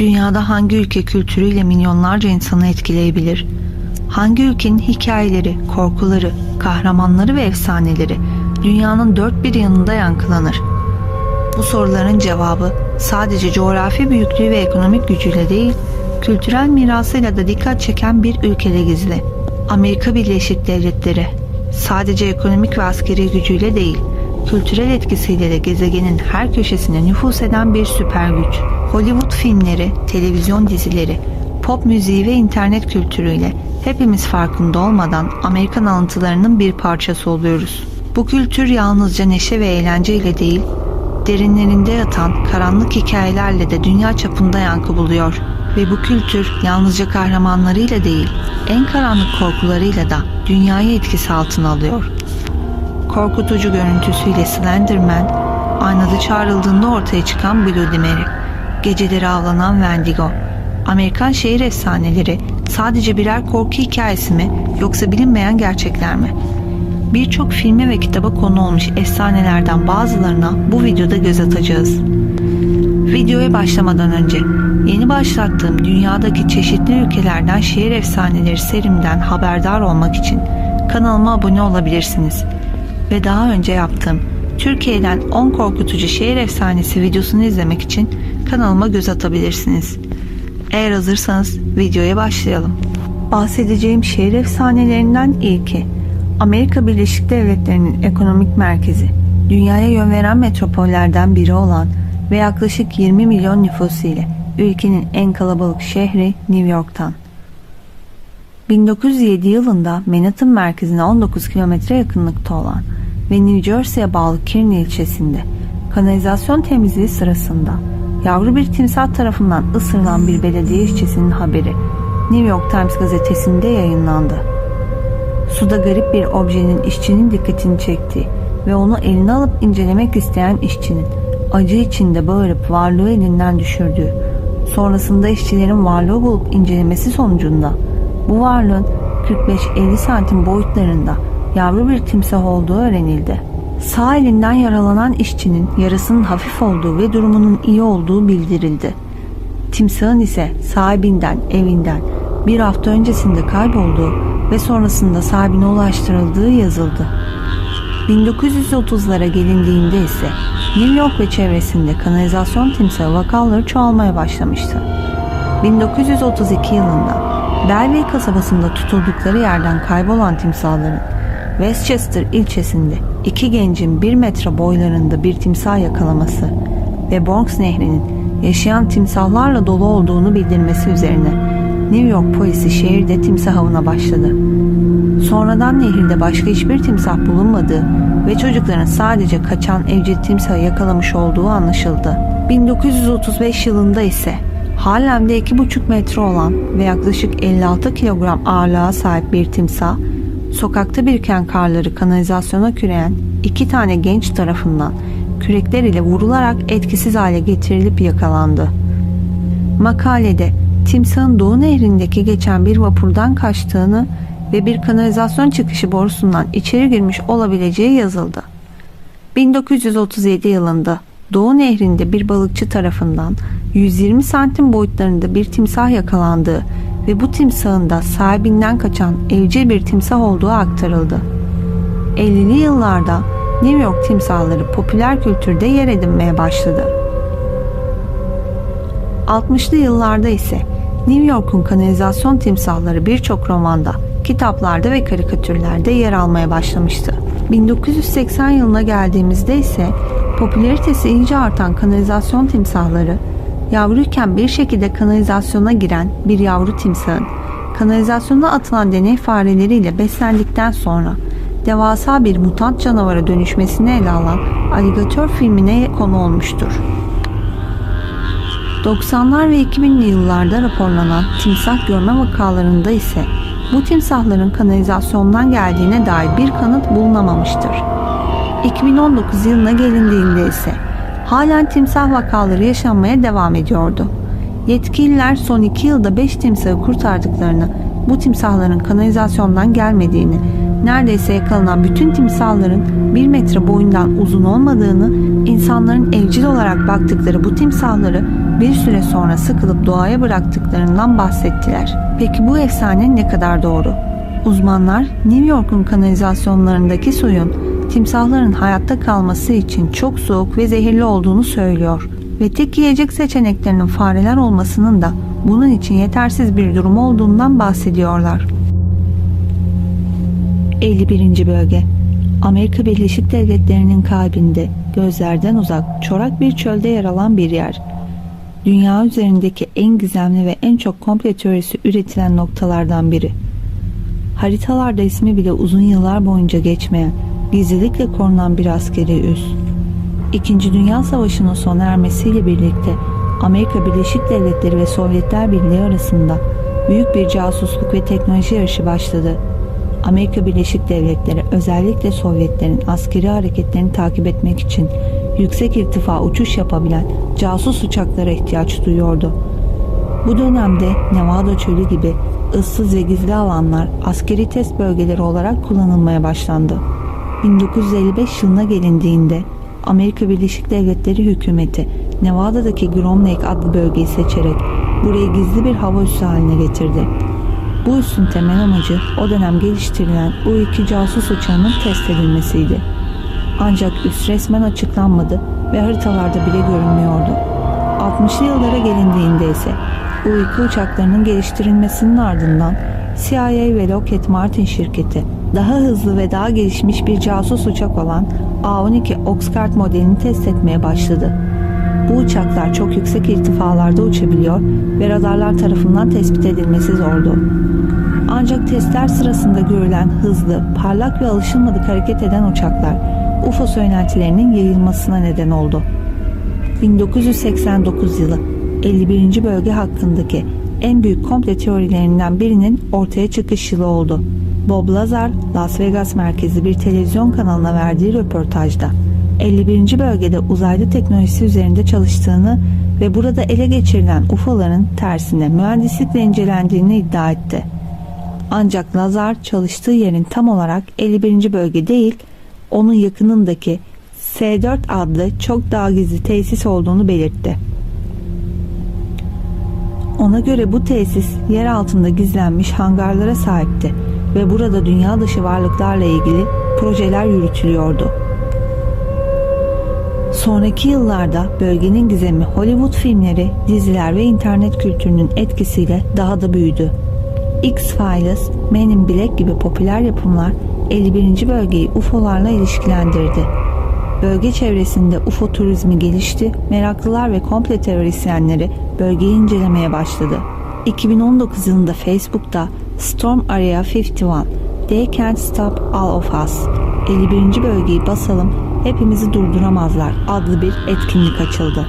Dünyada hangi ülke kültürüyle milyonlarca insanı etkileyebilir? Hangi ülkenin hikayeleri, korkuları, kahramanları ve efsaneleri dünyanın dört bir yanında yankılanır? Bu soruların cevabı sadece coğrafi büyüklüğü ve ekonomik gücüyle değil, kültürel mirasıyla da dikkat çeken bir ülkede gizli. Amerika Birleşik Devletleri sadece ekonomik ve askeri gücüyle değil, kültürel etkisiyle de gezegenin her köşesine nüfus eden bir süper güç. Hollywood filmleri, televizyon dizileri, pop müziği ve internet kültürüyle hepimiz farkında olmadan Amerikan alıntılarının bir parçası oluyoruz. Bu kültür yalnızca neşe ve eğlence ile değil, derinlerinde yatan karanlık hikayelerle de dünya çapında yankı buluyor. Ve bu kültür yalnızca kahramanlarıyla değil, en karanlık korkularıyla da dünyayı etkisi altına alıyor. Korkutucu görüntüsüyle Slenderman, aynada çağrıldığında ortaya çıkan Bloody Mary, geceleri avlanan Wendigo, Amerikan şehir efsaneleri sadece birer korku hikayesi mi yoksa bilinmeyen gerçekler mi? Birçok filme ve kitaba konu olmuş efsanelerden bazılarına bu videoda göz atacağız. Videoya başlamadan önce yeni başlattığım dünyadaki çeşitli ülkelerden şehir efsaneleri serimden haberdar olmak için kanalıma abone olabilirsiniz. Ve daha önce yaptığım Türkiye'den 10 korkutucu şehir efsanesi videosunu izlemek için kanalıma göz atabilirsiniz. Eğer hazırsanız videoya başlayalım. Bahsedeceğim şehir efsanelerinden ilki Amerika Birleşik Devletleri'nin ekonomik merkezi, dünyaya yön veren metropollerden biri olan ve yaklaşık 20 milyon nüfusu ile ülkenin en kalabalık şehri New York'tan. 1907 yılında Manhattan merkezine 19 kilometre yakınlıkta olan ve New Jersey'ye bağlı Kearney ilçesinde kanalizasyon temizliği sırasında yavru bir timsah tarafından ısırılan bir belediye işçisinin haberi New York Times gazetesinde yayınlandı. Suda garip bir objenin işçinin dikkatini çekti ve onu eline alıp incelemek isteyen işçinin acı içinde bağırıp varlığı elinden düşürdüğü, sonrasında işçilerin varlığı bulup incelemesi sonucunda bu varlığın 45-50 santim boyutlarında yavru bir timsah olduğu öğrenildi. Sağ elinden yaralanan işçinin yarasının hafif olduğu ve durumunun iyi olduğu bildirildi. Timsahın ise sahibinden, evinden bir hafta öncesinde kaybolduğu ve sonrasında sahibine ulaştırıldığı yazıldı. 1930'lara gelindiğinde ise New York ve çevresinde kanalizasyon timsahı vakaları çoğalmaya başlamıştı. 1932 yılında Belleville kasabasında tutuldukları yerden kaybolan timsahların Westchester ilçesinde iki gencin bir metre boylarında bir timsah yakalaması ve Bronx nehrinin yaşayan timsahlarla dolu olduğunu bildirmesi üzerine New York polisi şehirde timsah avına başladı. Sonradan nehirde başka hiçbir timsah bulunmadığı ve çocukların sadece kaçan evcil timsahı yakalamış olduğu anlaşıldı. 1935 yılında ise Harlem'de 2,5 metre olan ve yaklaşık 56 kilogram ağırlığa sahip bir timsah, sokakta biriken karları kanalizasyona küreyen iki tane genç tarafından kürekler ile vurularak etkisiz hale getirilip yakalandı. Makalede timsahın Doğu Nehri'ndeki geçen bir vapurdan kaçtığını ve bir kanalizasyon çıkışı borusundan içeri girmiş olabileceği yazıldı. 1937 yılında Doğu Nehri'nde bir balıkçı tarafından 120 santim boyutlarında bir timsah yakalandığı ve bu timsahın da sahibinden kaçan evcil bir timsah olduğu aktarıldı. 50'li yıllarda New York timsahları popüler kültürde yer edinmeye başladı. 60'lı yıllarda ise New York'un kanalizasyon timsahları birçok romanda, kitaplarda ve karikatürlerde yer almaya başlamıştı. 1980 yılına geldiğimizde ise popülaritesi iyice artan kanalizasyon timsahları, yavruyken bir şekilde kanalizasyona giren bir yavru timsahın kanalizasyona atılan deney fareleriyle beslendikten sonra devasa bir mutant canavara dönüşmesini ele alan Alligator filmine konu olmuştur. 90'lar ve 2000'li yıllarda raporlanan timsah görme vakalarında ise bu timsahların kanalizasyondan geldiğine dair bir kanıt bulunamamıştır. 2019 yılına gelindiğinde ise halen timsah vakaları yaşanmaya devam ediyordu. Yetkililer son 2 yılda 5 timsahı kurtardıklarını, bu timsahların kanalizasyondan gelmediğini neredeyse yakalanan bütün timsahların 1 metre boyundan uzun olmadığını, insanların evcil olarak baktıkları bu timsahları bir süre sonra sıkılıp doğaya bıraktıklarından bahsettiler. Peki bu efsane ne kadar doğru? Uzmanlar New York'un kanalizasyonlarındaki suyun timsahların hayatta kalması için çok soğuk ve zehirli olduğunu söylüyor ve tek yiyecek seçeneklerinin fareler olmasının da bunun için yetersiz bir durum olduğundan bahsediyorlar. 51. bölge Amerika Birleşik Devletleri'nin kalbinde gözlerden uzak çorak bir çölde yer alan bir yer. Dünya üzerindeki en gizemli ve en çok komple teorisi üretilen noktalardan biri. Haritalarda ismi bile uzun yıllar boyunca geçmeyen, gizlilikle korunan bir askeri üs. İkinci Dünya Savaşı'nın sona ermesiyle birlikte Amerika Birleşik Devletleri ve Sovyetler Birliği arasında büyük bir casusluk ve teknoloji yarışı başladı. Amerika Birleşik Devletleri özellikle Sovyetlerin askeri hareketlerini takip etmek için yüksek irtifa uçuş yapabilen casus uçaklara ihtiyaç duyuyordu. Bu dönemde Nevada çölü gibi ıssız ve gizli alanlar askeri test bölgeleri olarak kullanılmaya başlandı. 1955 yılına gelindiğinde Amerika Birleşik Devletleri hükümeti Nevada'daki Grom Lake adlı bölgeyi seçerek burayı gizli bir hava üssü haline getirdi. Bu üssün temel amacı o dönem geliştirilen U-2 casus uçağının test edilmesiydi. Ancak üs resmen açıklanmadı ve haritalarda bile görünmüyordu. 60'lı yıllara gelindiğinde ise U-2 uçaklarının geliştirilmesinin ardından CIA ve Lockheed Martin şirketi daha hızlı ve daha gelişmiş bir casus uçak olan A-12 Oxcart modelini test etmeye başladı. Bu uçaklar çok yüksek irtifalarda uçabiliyor ve radarlar tarafından tespit edilmesi zordu. Ancak testler sırasında görülen hızlı, parlak ve alışılmadık hareket eden uçaklar UFO söylentilerinin yayılmasına neden oldu. 1989 yılı 51. bölge hakkındaki en büyük komple teorilerinden birinin ortaya çıkış yılı oldu. Bob Lazar, Las Vegas merkezli bir televizyon kanalına verdiği röportajda 51. bölgede uzaylı teknolojisi üzerinde çalıştığını ve burada ele geçirilen UFO'ların tersine mühendislikle incelendiğini iddia etti. Ancak Lazar çalıştığı yerin tam olarak 51. bölge değil, onun yakınındaki S4 adlı çok daha gizli tesis olduğunu belirtti. Ona göre bu tesis yer altında gizlenmiş hangarlara sahipti ve burada dünya dışı varlıklarla ilgili projeler yürütülüyordu. Sonraki yıllarda bölgenin gizemi Hollywood filmleri, diziler ve internet kültürünün etkisiyle daha da büyüdü. X-Files, Men in Black gibi popüler yapımlar 51. bölgeyi UFO'larla ilişkilendirdi. Bölge çevresinde UFO turizmi gelişti, meraklılar ve komple teorisyenleri bölgeyi incelemeye başladı. 2019 yılında Facebook'ta Storm Area 51, They Can't Stop All of Us, 51. bölgeyi basalım, hepimizi durduramazlar adlı bir etkinlik açıldı.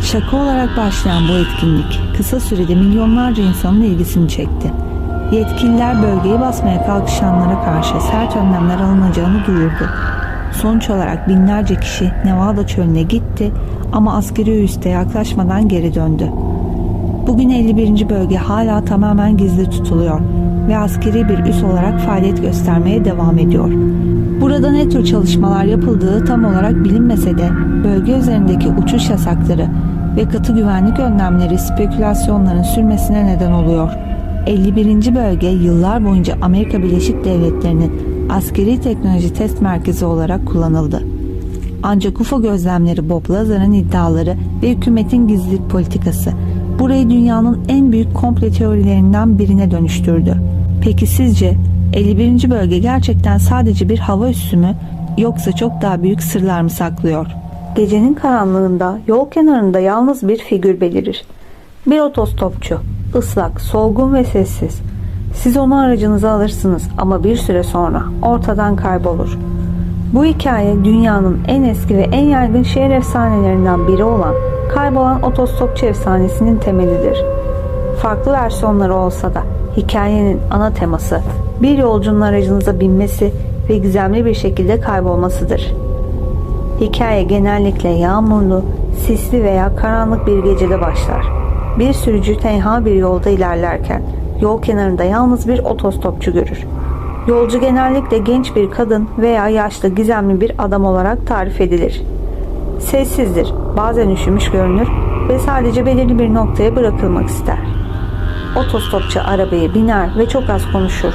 Şaka olarak başlayan bu etkinlik kısa sürede milyonlarca insanın ilgisini çekti. Yetkililer bölgeyi basmaya kalkışanlara karşı sert önlemler alınacağını duyurdu. Sonuç olarak binlerce kişi Nevada çölüne gitti ama askeri üste yaklaşmadan geri döndü. Bugün 51. bölge hala tamamen gizli tutuluyor ve askeri bir üs olarak faaliyet göstermeye devam ediyor. Burada ne tür çalışmalar yapıldığı tam olarak bilinmese de bölge üzerindeki uçuş yasakları ve katı güvenlik önlemleri spekülasyonların sürmesine neden oluyor. 51. bölge yıllar boyunca Amerika Birleşik Devletleri'nin askeri teknoloji test merkezi olarak kullanıldı. Ancak UFO gözlemleri Bob Lazar'ın iddiaları ve hükümetin gizlilik politikası burayı dünyanın en büyük komple teorilerinden birine dönüştürdü. Peki sizce 51. bölge gerçekten sadece bir hava üssü mü yoksa çok daha büyük sırlar mı saklıyor? Gecenin karanlığında yol kenarında yalnız bir figür belirir. Bir otostopçu, ıslak, solgun ve sessiz. Siz onu aracınıza alırsınız ama bir süre sonra ortadan kaybolur. Bu hikaye dünyanın en eski ve en yaygın şehir efsanelerinden biri olan kaybolan otostopçu efsanesinin temelidir. Farklı versiyonları olsa da hikayenin ana teması bir yolcunun aracınıza binmesi ve gizemli bir şekilde kaybolmasıdır. Hikaye genellikle yağmurlu, sisli veya karanlık bir gecede başlar. Bir sürücü tenha bir yolda ilerlerken yol kenarında yalnız bir otostopçu görür. Yolcu genellikle genç bir kadın veya yaşlı gizemli bir adam olarak tarif edilir. Sessizdir, bazen üşümüş görünür ve sadece belirli bir noktaya bırakılmak ister. Otostopçu arabaya biner ve çok az konuşur.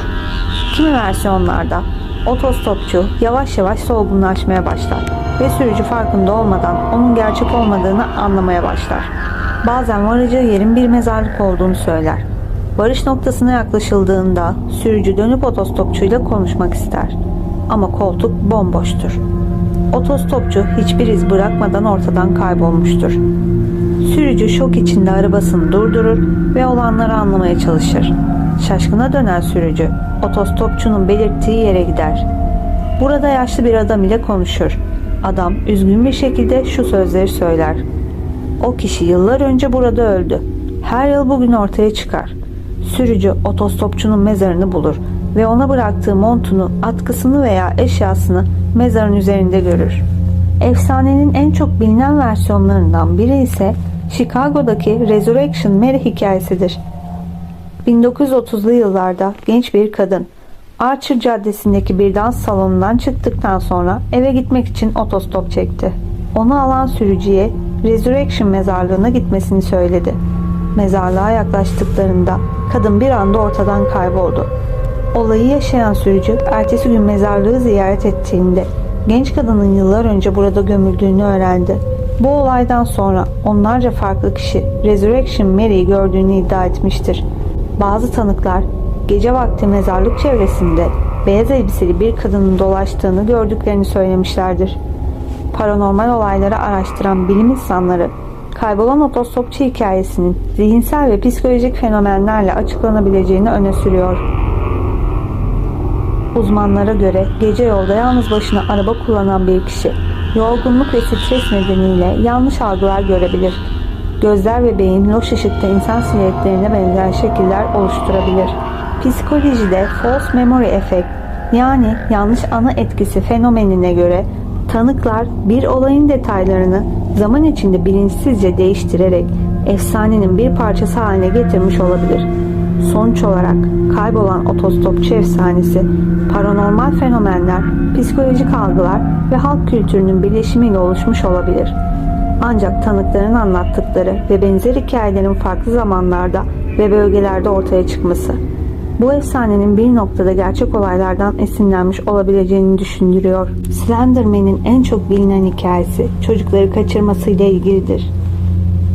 Kimi versiyonlarda otostopçu yavaş yavaş solgunlaşmaya başlar ve sürücü farkında olmadan onun gerçek olmadığını anlamaya başlar. Bazen varacağı yerin bir mezarlık olduğunu söyler. Varış noktasına yaklaşıldığında sürücü dönüp otostopçuyla konuşmak ister. Ama koltuk bomboştur. Otostopçu hiçbir iz bırakmadan ortadan kaybolmuştur. Sürücü şok içinde arabasını durdurur ve olanları anlamaya çalışır. Şaşkına dönen sürücü otostopçunun belirttiği yere gider. Burada yaşlı bir adam ile konuşur. Adam üzgün bir şekilde şu sözleri söyler. O kişi yıllar önce burada öldü. Her yıl bugün ortaya çıkar. Sürücü otostopçunun mezarını bulur ve ona bıraktığı montunu, atkısını veya eşyasını mezarın üzerinde görür. Efsanenin en çok bilinen versiyonlarından biri ise Chicago'daki Resurrection Mary hikayesidir. 1930'lu yıllarda genç bir kadın Archer Caddesi'ndeki bir dans salonundan çıktıktan sonra eve gitmek için otostop çekti. Onu alan sürücüye Resurrection mezarlığına gitmesini söyledi. Mezarlığa yaklaştıklarında kadın bir anda ortadan kayboldu. Olayı yaşayan sürücü ertesi gün mezarlığı ziyaret ettiğinde genç kadının yıllar önce burada gömüldüğünü öğrendi. Bu olaydan sonra onlarca farklı kişi Resurrection Mary'i gördüğünü iddia etmiştir. Bazı tanıklar gece vakti mezarlık çevresinde beyaz elbiseli bir kadının dolaştığını gördüklerini söylemişlerdir. Paranormal olayları araştıran bilim insanları kaybolan otostopçu hikayesinin zihinsel ve psikolojik fenomenlerle açıklanabileceğini öne sürüyor. Uzmanlara göre gece yolda yalnız başına araba kullanan bir kişi yorgunluk ve stres nedeniyle yanlış algılar görebilir. Gözler ve beyin loş ışıkta insan siluetlerine benzer şekiller oluşturabilir. Psikolojide false memory effect yani yanlış ana etkisi fenomenine göre tanıklar bir olayın detaylarını zaman içinde bilinçsizce değiştirerek efsanenin bir parçası haline getirmiş olabilir. Sonuç olarak kaybolan otostopçu efsanesi, paranormal fenomenler, psikolojik algılar ve halk kültürünün birleşimiyle oluşmuş olabilir. Ancak tanıkların anlattıkları ve benzer hikayelerin farklı zamanlarda ve bölgelerde ortaya çıkması, bu efsanenin bir noktada gerçek olaylardan esinlenmiş olabileceğini düşündürüyor. Slenderman'in en çok bilinen hikayesi çocukları kaçırmasıyla ilgilidir.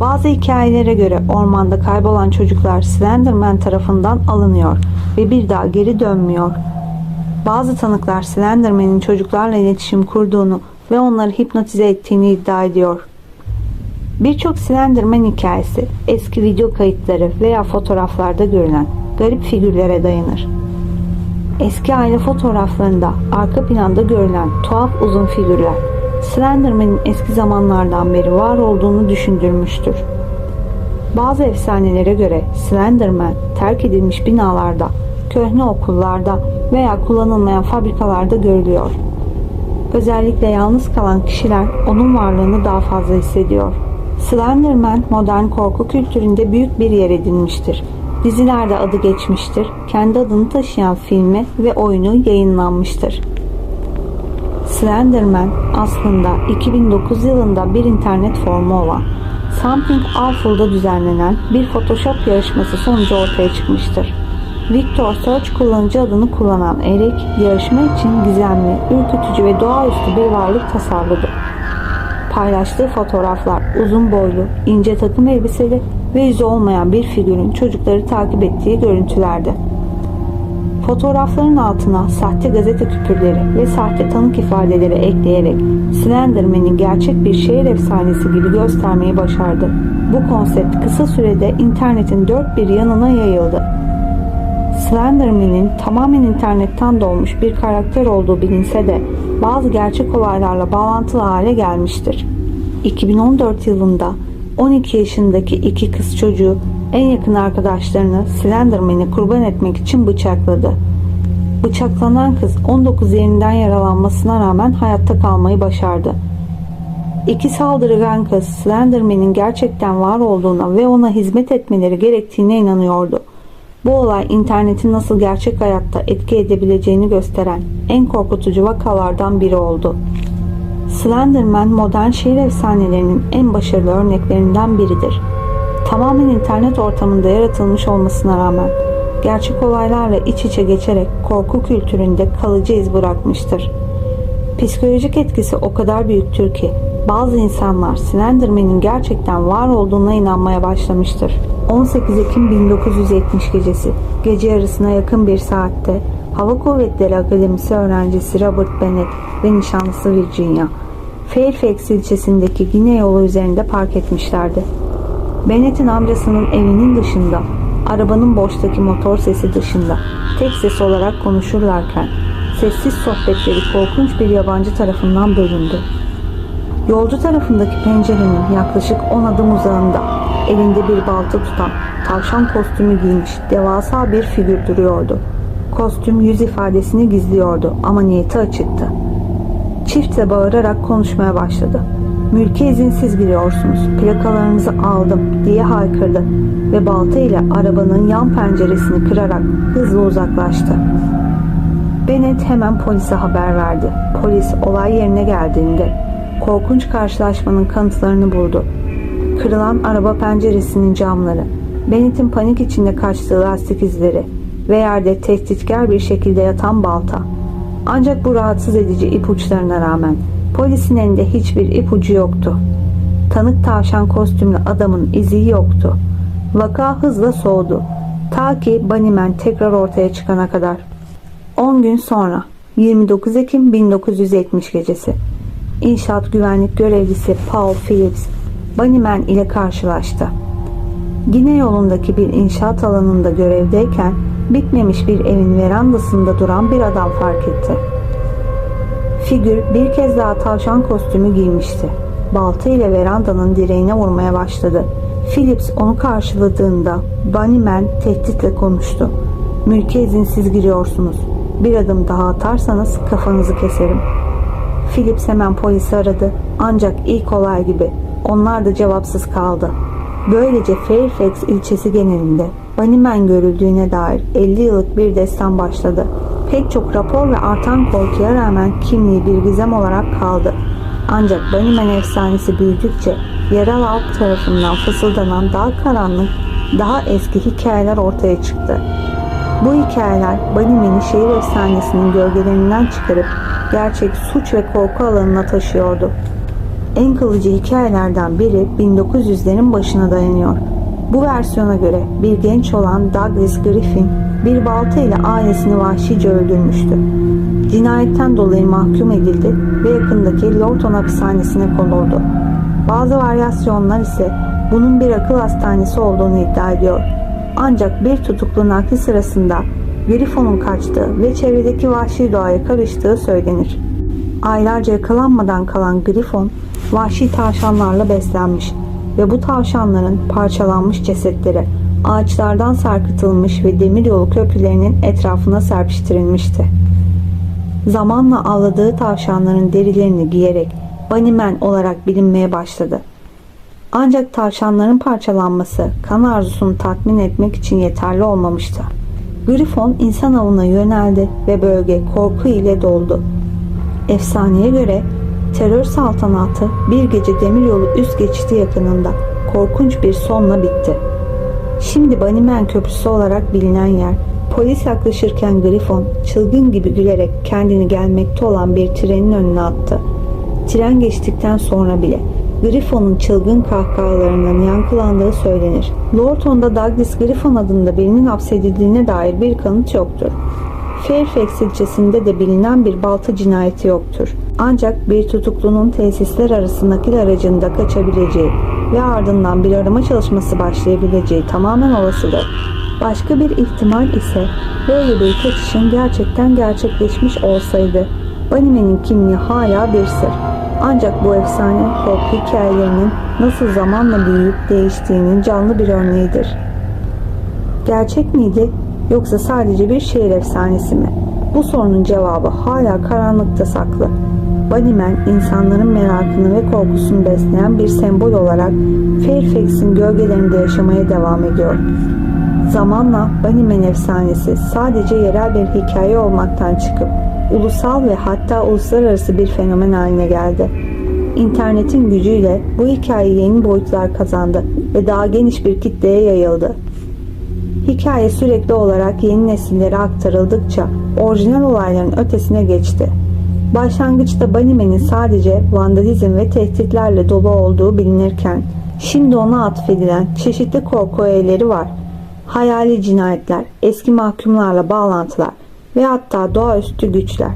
Bazı hikayelere göre ormanda kaybolan çocuklar Slenderman tarafından alınıyor ve bir daha geri dönmüyor. Bazı tanıklar Slenderman'in çocuklarla iletişim kurduğunu ve onları hipnotize ettiğini iddia ediyor. Birçok Slenderman hikayesi eski video kayıtları veya fotoğraflarda görülen garip figürlere dayanır. Eski aile fotoğraflarında arka planda görülen tuhaf uzun figürler Slenderman'in eski zamanlardan beri var olduğunu düşündürmüştür. Bazı efsanelere göre Slenderman terk edilmiş binalarda, köhne okullarda veya kullanılmayan fabrikalarda görülüyor. Özellikle yalnız kalan kişiler onun varlığını daha fazla hissediyor. Slenderman modern korku kültüründe büyük bir yer edinmiştir. Dizilerde adı geçmiştir, kendi adını taşıyan filmi ve oyunu yayınlanmıştır. Slenderman aslında 2009 yılında bir internet formu olan Something Awful'da düzenlenen bir Photoshop yarışması sonucu ortaya çıkmıştır. Victor Search kullanıcı adını kullanan Eric, yarışma için gizemli, ürkütücü ve doğaüstü bir varlık tasarladı. Paylaştığı fotoğraflar uzun boylu, ince takım elbiseli ve yüzü olmayan bir figürün çocukları takip ettiği görüntülerdi. Fotoğrafların altına sahte gazete küpürleri ve sahte tanık ifadeleri ekleyerek Slenderman'in gerçek bir şehir efsanesi gibi göstermeyi başardı. Bu konsept kısa sürede internetin dört bir yanına yayıldı. Slenderman'in tamamen internetten doğmuş bir karakter olduğu bilinse de bazı gerçek olaylarla bağlantılı hale gelmiştir. 2014 yılında 12 yaşındaki iki kız çocuğu en yakın arkadaşlarını Slenderman'i kurban etmek için bıçakladı. Bıçaklanan kız 19 yerinden yaralanmasına rağmen hayatta kalmayı başardı. İki saldırgan kız Slenderman'in gerçekten var olduğuna ve ona hizmet etmeleri gerektiğine inanıyordu. Bu olay internetin nasıl gerçek hayatta etki edebileceğini gösteren en korkutucu vakalardan biri oldu. Slenderman modern şehir efsanelerinin en başarılı örneklerinden biridir. Tamamen internet ortamında yaratılmış olmasına rağmen gerçek olaylarla iç içe geçerek korku kültüründe kalıcı iz bırakmıştır. Psikolojik etkisi o kadar büyüktür ki bazı insanlar Slenderman'in gerçekten var olduğuna inanmaya başlamıştır. 18 Ekim 1970 gecesi gece yarısına yakın bir saatte Hava Kuvvetleri Akademisi öğrencisi Robert Bennett ve nişanlısı Virginia Fairfax ilçesindeki Gine yolu üzerinde park etmişlerdi. Bennett'in amcasının evinin dışında, arabanın boştaki motor sesi dışında tek ses olarak konuşurlarken sessiz sohbetleri korkunç bir yabancı tarafından bölündü. Yolcu tarafındaki pencerenin yaklaşık 10 adım uzağında elinde bir balta tutan tavşan kostümü giymiş devasa bir figür duruyordu. Kostüm yüz ifadesini gizliyordu ama niyeti açıktı. Çifte bağırarak konuşmaya başladı. Mülke izinsiz giriyorsunuz. Plakalarınızı aldım diye haykırdı ve balta ile arabanın yan penceresini kırarak hızla uzaklaştı. Bennett hemen polise haber verdi. Polis olay yerine geldiğinde korkunç karşılaşmanın kanıtlarını buldu. Kırılan araba penceresinin camları, Bennett'in panik içinde kaçtığı lastik izleri ve yerde tehditkar bir şekilde yatan balta. Ancak bu rahatsız edici ipuçlarına rağmen polisin elinde hiçbir ipucu yoktu. Tanık tavşan kostümlü adamın izi yoktu. Vaka hızla soğudu. Ta ki Bunnyman tekrar ortaya çıkana kadar. 10 gün sonra 29 Ekim 1970 gecesi İnşaat güvenlik görevlisi Paul Phillips Bunnyman ile karşılaştı. Gine yolundaki bir inşaat alanında görevdeyken bitmemiş bir evin verandasında duran bir adam fark etti. Figür bir kez daha tavşan kostümü giymişti. Balta ile verandanın direğine vurmaya başladı. Phillips onu karşıladığında Bunnyman tehditle konuştu. Mülke izinsiz giriyorsunuz. Bir adım daha atarsanız kafanızı keserim. Phillips hemen polisi aradı. Ancak ilk olay gibi onlar da cevapsız kaldı. Böylece Fairfax ilçesi genelinde Bunnyman görüldüğüne dair 50 yıllık bir destan başladı. Pek çok rapor ve artan korkuya rağmen kimliği bir gizem olarak kaldı. Ancak Bunnyman efsanesi büyüdükçe yerel halk tarafından fısıldanan daha karanlık, daha eski hikayeler ortaya çıktı. Bu hikayeler Bunnyman'i şehir efsanesinin gölgelerinden çıkarıp gerçek suç ve korku alanına taşıyordu. En kılıcı hikayelerden biri 1900'lerin başına dayanıyor. Bu versiyona göre bir genç olan Douglas Griffin bir balta ile ailesini vahşice öldürmüştü. Cinayetten dolayı mahkum edildi ve yakındaki Lorton hapishanesine konuldu. Bazı varyasyonlar ise bunun bir akıl hastanesi olduğunu iddia ediyor. Ancak bir tutuklu nakli sırasında Griffon'un kaçtığı ve çevredeki vahşi doğaya karıştığı söylenir. Aylarca yakalanmadan kalan Griffon, vahşi tavşanlarla beslenmiş ve bu tavşanların parçalanmış cesetleri ağaçlardan sarkıtılmış ve demiryolu köprülerinin etrafına serpiştirilmişti. Zamanla avladığı tavşanların derilerini giyerek Bunnyman olarak bilinmeye başladı. Ancak tavşanların parçalanması kan arzusunu tatmin etmek için yeterli olmamıştı. Griffon insan avına yöneldi ve bölge korku ile doldu. Efsaneye göre terör saltanatı bir gece demiryolu üst geçidi yakınında korkunç bir sonla bitti. Şimdi Bunnyman Köprüsü olarak bilinen yer, polis yaklaşırken Griffon çılgın gibi gülerek kendini gelmekte olan bir trenin önüne attı. Tren geçtikten sonra bile Griffon'un çılgın kahkahalarının yankılandığı söylenir. Lorton'da Douglas Griffon adında birinin hapsedildiğine dair bir kanıt yoktur. Fairfax ilçesinde de bilinen bir balta cinayeti yoktur. Ancak bir tutuklunun tesisler arası nakil aracında kaçabileceği ve ardından bir arama çalışması başlayabileceği tamamen olasıdır. Başka bir ihtimal ise böyle bir kaçışın gerçekten gerçekleşmiş olsaydı Bunnyman'in kimliği hala bir sır. Ancak bu efsane korku hikayelerinin nasıl zamanla büyüyüp değiştiğinin canlı bir örneğidir. Gerçek miydi yoksa sadece bir şehir efsanesi mi? Bu sorunun cevabı hala karanlıkta saklı. Bunnyman insanların merakını ve korkusunu besleyen bir sembol olarak Fairfax'in gölgelerinde yaşamaya devam ediyor. Zamanla Bunnyman efsanesi sadece yerel bir hikaye olmaktan çıkıp ulusal ve hatta uluslararası bir fenomen haline geldi. İnternetin gücüyle bu hikaye yeni boyutlar kazandı ve daha geniş bir kitleye yayıldı. Hikaye sürekli olarak yeni nesillere aktarıldıkça orijinal olayların ötesine geçti. Başlangıçta Bunnyman'in sadece vandalizm ve tehditlerle dolu olduğu bilinirken şimdi ona atfedilen çeşitli korku öğeleri var. Hayali cinayetler, eski mahkumlarla bağlantılar ve hatta doğaüstü güçler.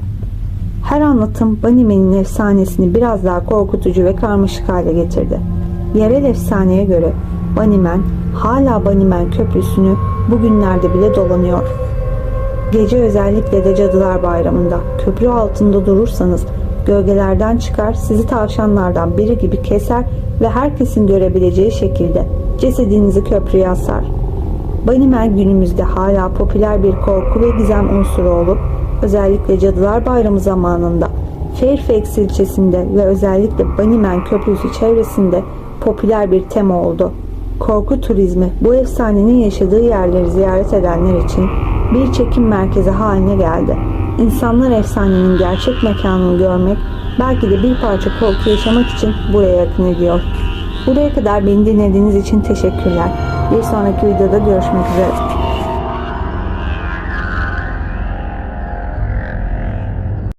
Her anlatım Bunnyman'in efsanesini biraz daha korkutucu ve karmaşık hale getirdi. Yerel efsaneye göre Bunnyman hala Bunnyman köprüsünü bugünlerde bile dolanıyor. Gece özellikle de Cadılar Bayramı'nda köprü altında durursanız gölgelerden çıkar sizi tavşanlardan biri gibi keser ve herkesin görebileceği şekilde cesedinizi köprüye asar. Bunnyman günümüzde hala popüler bir korku ve gizem unsuru olup özellikle Cadılar Bayramı zamanında Fairfax ilçesinde ve özellikle Bunnyman Köprüsü çevresinde popüler bir tema oldu. Korku turizmi bu efsanenin yaşadığı yerleri ziyaret edenler için bir çekim merkezi haline geldi. İnsanlar efsanenin gerçek mekanını görmek, belki de bir parça korku yaşamak için buraya akın ediyor. Buraya kadar beni dinlediğiniz için teşekkürler. Bir sonraki videoda görüşmek üzere.